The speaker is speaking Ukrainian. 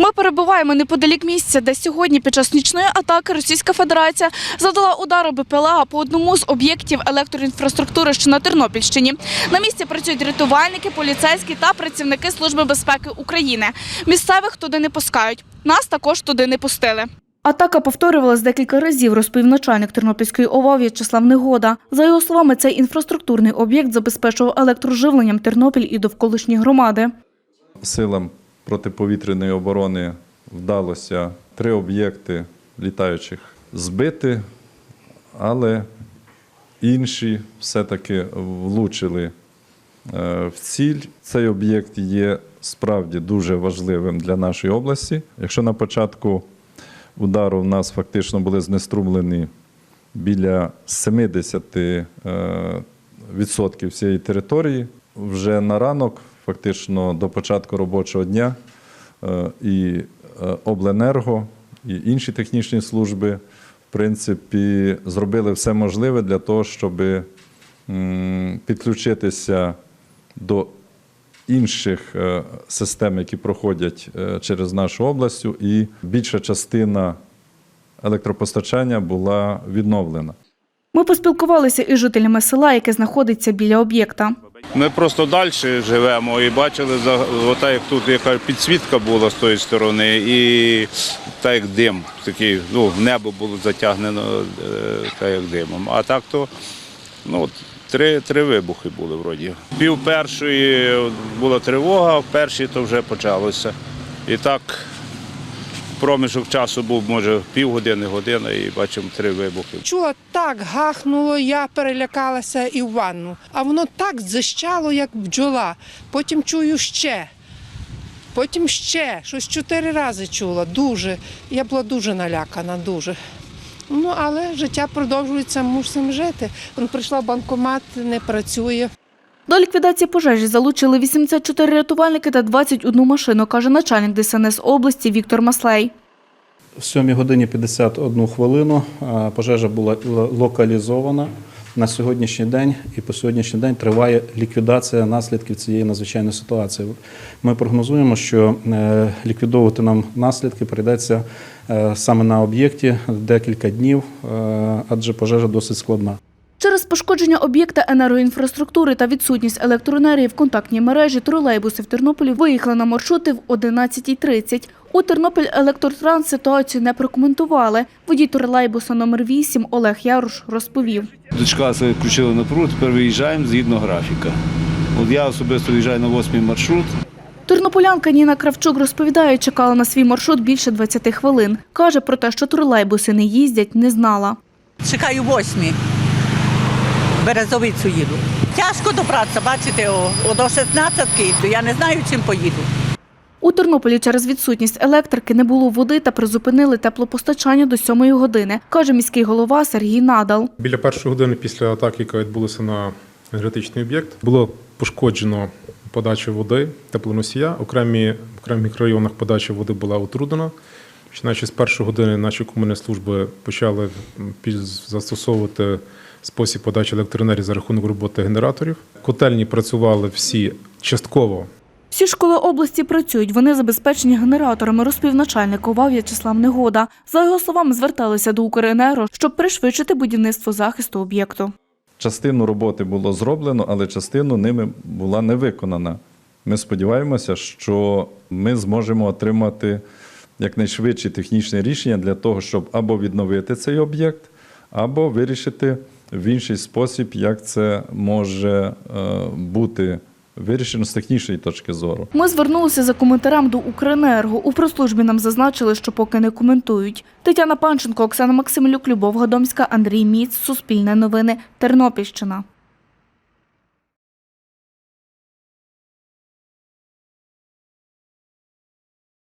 Ми перебуваємо неподалік місця, де сьогодні під час нічної атаки Російська Федерація завдала удару БПЛА по одному з об'єктів електроінфраструктури, що на Тернопільщині. На місці працюють рятувальники, поліцейські та працівники Служби безпеки України. Місцевих туди не пускають. Нас також туди не пустили. Атака повторювалась декілька разів, розповів начальник Тернопільської ОВА В'ячеслав Негода. За його словами, цей інфраструктурний об'єкт забезпечував електроживленням Тернопіль і довколишні громади. Силам протиповітряної оборони вдалося три об'єкти літаючих збити, але інші все-таки влучили е, в ціль. Цей об'єкт є справді дуже важливим для нашої області. Якщо на початку удару в нас фактично були знеструмлені біля 70 е, відсотків всієї території, вже на ранок, фактично до початку робочого дня, е, і е, обленерго, і інші технічні служби, в принципі, зробили все можливе для того, щоб підключитися до інших е, систем, які проходять через нашу область, і більша частина електропостачання була відновлена. Ми поспілкувалися із жителями села, яке знаходиться біля об'єкта. Ми просто далі живемо і бачили, ота, як тут яка підсвітка була з тої сторони, і так як дим, такий, ну, небо було затягнено е, так як димом. А так то ну, три, три вибухи були вроді. Пів першої була тривога, в першій то вже почалося. І так проміжок часу був, може, півгодини, година, і бачимо три вибухи. Чула, так гахнуло, я перелякалася і в ванну. А воно так зищало, як бджола. Потім чую ще. Потім ще. Щось чотири рази чула. Дуже. Я була дуже налякана, дуже. Ну, але життя продовжується, мусимо жити. Прийшла в банкомат, не працює. До ліквідації пожежі залучили 84 рятувальники та 21 машину, каже начальник ДСНС області Віктор Маслей. В 7 годині 51 хвилину пожежа була локалізована на сьогоднішній день, і по сьогоднішній день триває ліквідація наслідків цієї надзвичайної ситуації. Ми прогнозуємо, що е, ліквідовувати нам наслідки прийдеться е, саме на об'єкті декілька днів, е, адже пожежа досить складна. Пошкодження об'єкта енергоінфраструктури та відсутність електроенергії в контактній мережі тролейбуси в Тернополі виїхали на маршрути в 11.30. У Тернопіль електротранс ситуацію не прокоментували. Водій тролейбуса номер 8 Олег Яруш розповів. Дочка себе включила на пруд, тепер виїжджаємо згідно графіка. От я особисто виїжджаю на восьмий маршрут. Тернополянка Ніна Кравчук розповідає, чекала на свій маршрут більше 20 хвилин. Каже про те, що тролейбуси не їздять, не знала. Чекаю восьмі. Березовицю їду. Тяжко добратися, бачите, о, о, до 16-ки, то я не знаю, чим поїду. У Тернополі через відсутність електрики не було води та призупинили теплопостачання до 7 години, каже міський голова Сергій Надал. Біля першої години після атаки, яка відбулася на енергетичний об'єкт, було пошкоджено подачу води, теплоносія. Окремі, в окремих мікрорайонах подача води була отрудена. Починаючи з першої години наші комунальні служби почали застосовувати спосіб подачі електроенергії за рахунок роботи генераторів. Котельні працювали всі частково Всі школи області працюють. Вони забезпечені генераторами, розповів начальник ОВА В'ячеслав Негода. За його словами, зверталися до Укренерго, щоб пришвидшити будівництво захисту об'єкту. Частину роботи було зроблено, але частину ними була не виконана. Ми сподіваємося, що ми зможемо отримати якнайшвидші технічні рішення для того, щоб або відновити цей об'єкт, або вирішити в інший спосіб, як це може е, бути вирішено з технічної точки зору. Ми звернулися за коментарем до Укренерго. У прес-службі нам зазначили, що поки не коментують. Тетяна Панченко, Оксана Максимилюк, Любов Гадомська, Андрій Міц, Суспільне новини, Тернопільщина.